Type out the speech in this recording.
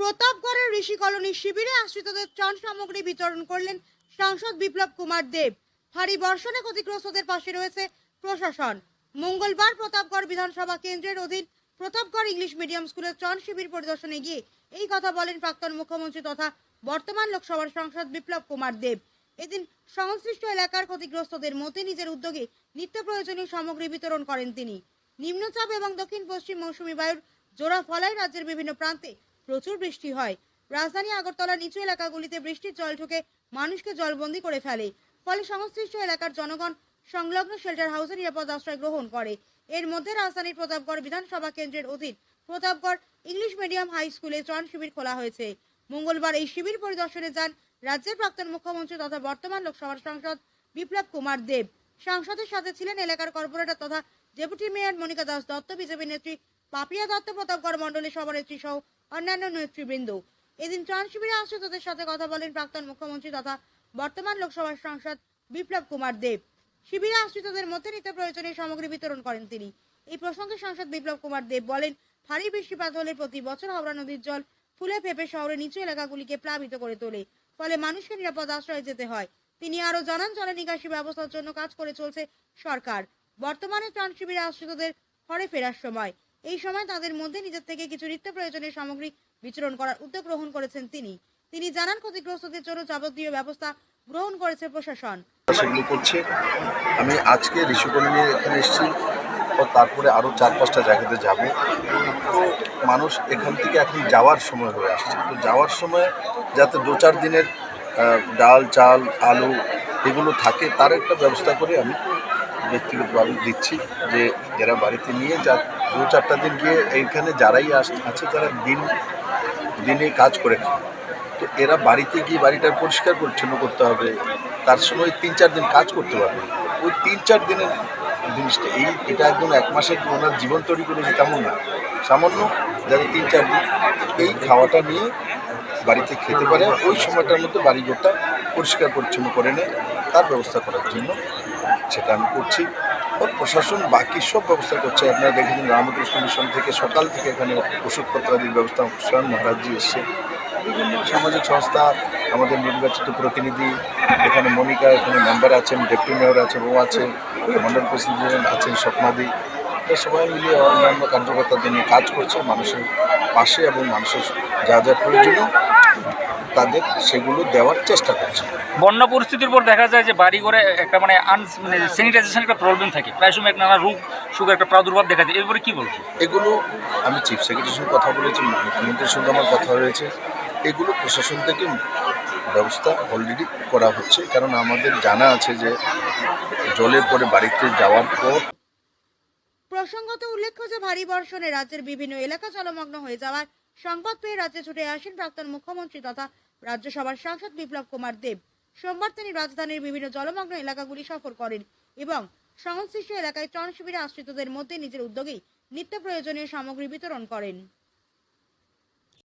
প্রতাপগড়ের ঋষি colony শিবিরে আশ্রিতদের ত্রাণ সামগ্রী বিতরণ করলেন সাংসদ বিপ্লব কুমার দেব। ভারী বর্ষণে ক্ষতিগ্রস্তদের পাশে রয়েছে প্রশাসন। মঙ্গলবার প্রতাপগড় বিধানসভা কেন্দ্রের অধীন প্রতাপগড় ইংলিশ মিডিয়াম স্কুলের ত্রাণ শিবির পরিদর্শনে গিয়ে এই কথা বলেন প্রাক্তন মুখ্যমন্ত্রী তথা বর্তমান লোকসভার সাংসদ বিপ্লব কুমার দেব। এদিন সংশ্লিষ্ট এলাকার ক্ষতিগ্রস্তদের মধ্যে নিজের উদ্যোগে নিত্য প্রয়োজনীয় সামগ্রী বিতরণ করেন তিনি। নিম্নচাপ এবং দক্ষিণ পশ্চিম মৌসুমী বায়ুর জোড়া ফলায় রাজ্যের বিভিন্ন প্রান্তে প্রচুর বৃষ্টি হয়। রাজধানী আগরতলার নিচু এলাকাগুলিতে বৃষ্টির জল ঢুকে মানুষকে জলবন্দি করে ফেলে। ফলে সংশ্লিষ্ট এলাকার জনগণ সংলগ্ন শেল্টার হাউসে নিরাপদ আশ্রয় গ্রহণ করে। এর মধ্যে রাজধানীর প্রতাপগড় বিধানসভা কেন্দ্রের অধীন প্রতাপগড় ইংলিশ মিডিয়াম হাই স্কুলে ত্রাণ শিবির খোলা হয়েছে। মঙ্গলবার এই শিবির পরিদর্শনে যান রাজ্যের প্রাক্তন মুখ্যমন্ত্রী তথা বর্তমান লোকসভার সাংসদ বিপ্লব কুমার দেব। সাংসদের সাথে ছিলেন এলাকার কর্পোরেটর তথা deputy mayor Monika Das Dutta, BJP নেত্রী পাপিয়া দত্ত প্রতাপগড় মণ্ডলের সভানেত্রী সহ অন্যান্য নেতৃবৃন্দ। এদিন ত্রাণ শিবিরে আশ্রিতদের সাথে কথা বলেন প্রাক্তন মুখ্যমন্ত্রী তথা বর্তমান লোকসভার সাংসদ বিপ্লব কুমার দেব। শিবিরে আশ্রিতদের মধ্যে নিত্য প্রয়োজনীয় সামগ্রী বিতরণ করেন তিনি। এই প্রসঙ্গে সাংসদ বিপ্লব কুমার দেব বলেন, ভারী বৃষ্টিপাত হলে প্রতি বছর হাওড়া নদীর জল ফুলে ফেপে শহরের নিচু এলাকাগুলিকে প্লাবিত করে তোলে, ফলে মানুষকে নিরাপদ আশ্রয়ে যেতে হয়। তিনি আরও জানান জল নিকাশি ব্যবস্থার জন্য কাজ করে চলছে সরকার। বর্তমানে ত্রাণ শিবিরে আশ্রিতদের ঘরে ফেরার সময়। এই সময় তাদের মধ্যে নিজের থেকে কিছু নিত্য প্রয়োজনীয় সামগ্রী বিচরণ করার উদ্যোগ গ্রহণ করেছেন তিনি। তিনি জানান, ক্ষতিগ্রস্তদের জন্য যাবতীয় ব্যবস্থা গ্রহণ করেছে প্রশাসন। করছে। আমি আজকে ঋষিকরণী এখানে এসেছি। তারপরে আরও চার, পাঁচটা জায়গাতে যাব। তো মানুষ এখান থেকে এখন যাওয়ার সময় হয়ে আসছে। তো যাওয়ার সময় যাতে দু চার দিনের ডাল, চাল, আলু এগুলো থাকে, তার একটা ব্যবস্থা করে আমি ব্যক্তিগতভাবে দিচ্ছি যে এরা বাড়িতে নিয়ে যা দু চারটা দিন গিয়ে এইখানে যারাই আস, আছে তারা দিন, দিনে কাজ করে খায়। তো এরা বাড়িতে গিয়ে বাড়িটা পরিষ্কার পরিচ্ছন্ন করতে হবে। তার সময় তিন চার দিন কাজ করতে পারবে ওই তিন চার দিনের জিনিসটা, এই, এটা একদম এক মাসের ওনার জীবন তৈরি করেছে তেমন না। সামান্য যাতে তিন চার দিন এই খাওয়াটা নিয়ে বাড়িতে খেতে পারে, ওই সময়টার মধ্যে বাড়িঘরটা পরিষ্কার পরিচ্ছন্ন করে নেয়। তার ব্যবস্থা করার জন্য সেটা আমি করছি। ওর প্রশাসন বাকি সব ব্যবস্থা করছে। আপনারা দেখেছেন রামকৃষ্ণ মিশন থেকে সকাল থেকে এখানে ওষুধপত্রাদির ব্যবস্থা স্বয়ং মহারাজজি এসছে। বিভিন্ন সামাজিক সংস্থা, আমাদের নির্বাচিত প্রতিনিধি, এখানে মনিকা, এখানে মেম্বার আছেন ডেপুটি মেয়র আছেন, ও আছে, মন্ডল প্রেসিডেন্ট আছেন, স্বপ্নাদি। এরা সবাই মিলিয়ে অন্যান্য কার্যকর্তাদের নিয়ে কাজ করছে, মানুষের পাশে এবং মানুষের যা যা প্রয়োজনীয়। তাদের সেগুলো দেওয়ার চেষ্টা করছে। বন্যা পরিস্থিতির উপর দেখা যায় যে বাড়ি ঘরে একটা মানে আন মানে স্যানিটাইজেশন একটা প্রবলেম থাকে। প্রায় সময় এক নানা রোগ সুগার একটা প্রাদুর্ভাব দেখা যায়। এরপরে কি বলব? এগুলো আমি চিফ সেক্রেটারির সঙ্গে কথা বলেছি মুখ্যমন্ত্রীর সঙ্গে আমার কথা হয়েছে। এগুলো প্রশাসন থেকে ব্যবস্থা অলরেডি করা হচ্ছে। কারণ আমাদের জানা আছে যে জলের পরে বাড়িতে যাওয়ার পর প্রসঙ্গত উল্লেখ্য যে ভারী বর্ষণে রাজ্যের বিভিন্ন এলাকা জলমগ্ন হয়ে যাওয়ার সংবাদ পেয়ে রাজ্যে ছুটে আসেন প্রাক্তন মুখ্যমন্ত্রী তথা রাজ্যসভার সাংসদ বিপ্লব কুমার দেব। সোমবার তিনি রাজধানীর বিভিন্ন জলমগ্ন এলাকাগুলি সফর করেন এবং সংশ্লিষ্ট এলাকায় ত্রাণ শিবিরে আশ্রিতদের মধ্যে নিজের উদ্যোগেই নিত্য প্রয়োজনীয় সামগ্রী বিতরণ করেন।